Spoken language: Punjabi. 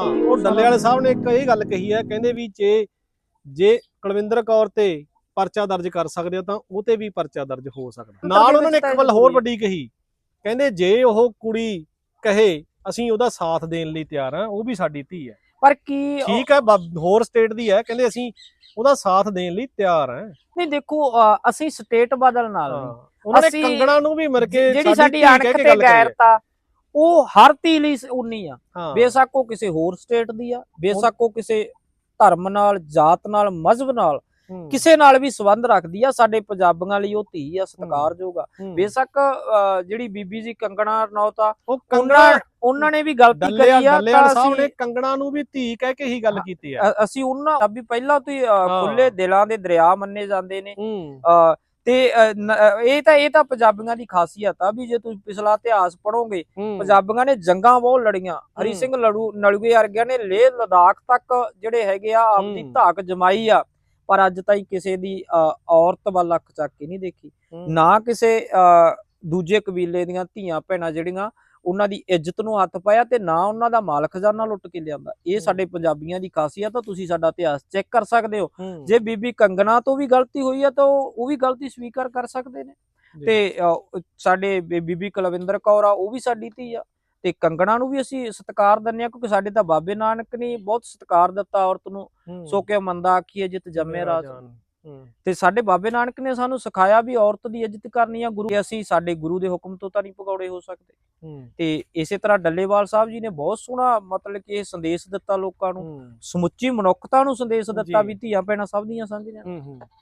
ਉਹ ਡੱਲੇ ਵਾਲੇ ਸਾਹਿਬ ਨੇ ਇੱਕ ਇਹ ਗੱਲ ਕਹੀ ਹੈ ਕਹਿੰਦੇ ਵੀ ਜੇ ਜੇ ਕੁਲਵਿੰਦਰ ਕੌਰ ਤੇ ਪਰਚਾ ਦਰਜ ਕਰ ਸਕਦੇ ਹੋ ਤਾਂ ਉਹ ਤੇ ਵੀ ਪਰਚਾ ਦਰਜ ਹੋ ਸਕਦਾ ਨਾਲ ਉਹਨਾਂ ਨੇ ਇੱਕ ਗੱਲ ਹੋਰ ਵੱਡੀ ਕਹੀ ਕਹਿੰਦੇ ਜੇ ਉਹ ਕੁੜੀ ਕਹੇ ਅਸੀਂ ਉਹਦਾ ਸਾਥ ਦੇਣ ਲਈ ਤਿਆਰ ਹਾਂ ਉਹ ਵੀ ਸਾਡੀ ਧੀ ਹੈ ਪਰ ਕੀ ਠੀਕ ਹੈ ਹੋਰ ਸਟੇਟ ਦੀ ਹੈ ਕਹਿੰਦੇ ਅਸੀਂ ਉਹਦਾ ਸਾਥ ਦੇਣ ਲਈ ਤਿਆਰ ਹਾਂ ਨਹੀਂ ਦੇਖੋ ਅਸੀਂ ਸਟੇਟ ਬਦਲ ਨਾਲ। ਉਹਨਾਂ ਨੇ ਕੰਗਣਾ ਨੂੰ ਵੀ ਮਿਲ ਕੇ ਜਿਹੜੀ ਸਾਡੀ ਅਣਖ ਤੇ। ਗੈਰਤਾ ਉਹ ਹਰ ਧੀ ਲਈ ਉਨੀ ਆ। ਬੇਸ਼ੱਕ ਉਹ ਕਿਸੇ ਹੋਰ ਸਟੇਟ ਦੀ ਆ ਬੇਸ਼ੱਕ ਉਹ ਕਿਸੇ ਧਰਮ ਨਾਲ ਜਾਤ ਨਾਲ ਮਜ਼ਹਬ ਨਾਲ ਕਿਸੇ ਨਾਲ ਵੀ ਸੰਬੰਧ ਰੱਖਦੀ ਆ। ਸਾਡੇ ਪੰਜਾਬੀਆਂ ਲਈ ਉਹ ਧੀ ਆ ਸਤਿਕਾਰਯੋਗ ਆ। ਬੇਸ਼ੱਕ ਜਿਹੜੀ ਬੀਬੀ ਜੀ ਕੰਗਣਾ ਰਣੌਤ ਆ ਉਹ ਉਹਨਾਂ ਕੰਗਣਾ ਉਹਨਾਂ ਨੇ ਵੀ ਗਲਤੀ ਕਰੀ ਆ ਤਾਂ ਅਸੀਂ ਕੰਗਣਾ ਨੂੰ ਵੀ ਧੀ ਕਹਿ ਕੇ ਹੀ ਗੱਲ ਕੀਤੀ ਆ। ਅਸੀਂ ਉਹਨਾਂ ਵੀ ਪਹਿਲਾਂ ਤੋਂ ਹੀ ਖੁੱਲੇ ਦਿਲਾਂ ਦੇ ਦਰਿਆ ਮੰਨੇ ਜਾਂਦੇ ਨੇ। ਤੇ ਇਹ ਤਾਂ ਇਹ ਤਾਂ ਪੰਜਾਬੀਆਂ ਦੀ ਖਾਸੀਅਤ ਆ ਵੀ ਜੇ ਤੁਸੀਂ ਪਿਛਲਾ ਇਤਿਹਾਸ ਪੜੋਗੇ ਪੰਜਾਬੀਆਂ ਨੇ ਜੰਗਾਂ ਬਹੁਤ ਲੜੀਆਂ ਹਰੀ। ਸਿੰਘ ਲੜੂ ਨਲੂਏ ਵਰਗਿਆਂ ਨੇ ਲੇਹ ਲਦਾਖ ਤੱਕ ਜਿਹੜੇ ਹੈਗੇ ਆ ਆਪਦੀ। ਧਾਕ ਜਮਾਈ ਆ ਪਰ ਅੱਜ ਤਾਈਂ ਕਿਸੇ ਦੀ ਔਰਤ ਵੱਲ ਅੱਖ ਚੱਕ ਕੇ ਨਹੀਂ ਦੇਖੀ। ਨਾ ਕਿਸੇ ਦੂਜੇ ਕਬੀਲੇ ਦੀਆਂ ਧੀਆਂ ਭੈਣਾਂ ਜਿਹੜੀਆਂ ਉਹਨਾਂ ਦੀ ਇੱਜ਼ਤ ਨੂੰ ਹੱਥ ਪਾਇਆ ਤੇ ਨਾ ਉਹਨਾਂ ਦਾ ਮਾਲ ਖਜ਼ਾਨਾ ਲੁੱਟ ਕੇ ਲਿਆਂਦਾ। ਇਹ। ਸਾਡੇ ਪੰਜਾਬੀਆਂ ਦੀ ਖਾਸੀਅਤ ਆ ਤੁਸੀਂ ਸਾਡਾ ਇਤਿਹਾਸ ਚੈੱਕ ਕਰ ਸਕਦੇ ਹੋ। ਜੇ ਬੀਬੀ ਕੰਗਨਾ ਤੋਂ ਵੀ ਗਲਤੀ ਹੋਈ ਆ ਤਾਂ ਉਹ ਵੀ ਗਲਤੀ ਸਵੀਕਾਰ ਕਰ ਸਕਦੇ ਨੇ। ਤੇ ਸਾਡੇ ਬੀਬੀ ਕੁਲਵਿੰਦਰ ਕੌਰ ਆ ਉਹ ਵੀ ਸਾਡੀ ਧੀ ਆ। ਤੇ ਕੰਗਣਾ ਨੂੰ ਵੀ ਅਸੀਂ ਸਤਿਕਾਰ ਦਿੰਦੇ ਆ ਕਿਉਂਕਿ ਸਾਡੇ ਤਾਂ ਬਾਬੇ ਨਾਨਕ ਨੇ ਬਹੁਤ ਸਤਿਕਾਰ ਦਿੱਤਾ ਔਰਤ ਨੂੰ। ਸੋ ਕਿ ਮੰਦਾ ਆਖੀਏ ਜਿਤ ਜੰਮੇ ਰਾਜ। ਤੇ ਸਾਡੇ ਬਾਬੇ ਨਾਨਕ ਨੇ ਸਾਨੂੰ ਸਿਖਾਇਆ ਵੀ ਔਰਤ ਦੀ ਇੱਜ਼ਤ ਕਰਨੀ ਆ ਗੁਰੂ ਅਸੀਂ ਸਾਡੇ ਗੁਰੂ ਦੇ ਹੁਕਮ ਤੋਂ ਤਾਂ ਨਹੀਂ ਪਕੌੜੇ ਹੋ ਸਕਦੇ। ਤੇ ਇਸੇ ਤਰ੍ਹਾਂ ਡੱਲੇਵਾਲ ਸਾਹਿਬ ਜੀ ਨੇ ਬਹੁਤ ਸੋਹਣਾ ਮਤਲਬ ਕਿ ਇਹ ਸੰਦੇਸ਼ ਦਿੱਤਾ ਲੋਕਾਂ ਨੂੰ ਸਮੁੱਚੀ ਮਨੁੱਖਤਾ ਨੂੰ ਸੰਦੇਸ਼ ਦਿੱਤਾ। ਵੀ ਧੀਆਂ ਭੈਣਾਂ ਸਭ ਦੀਆਂ ਸਾਂਝੀਆਂ।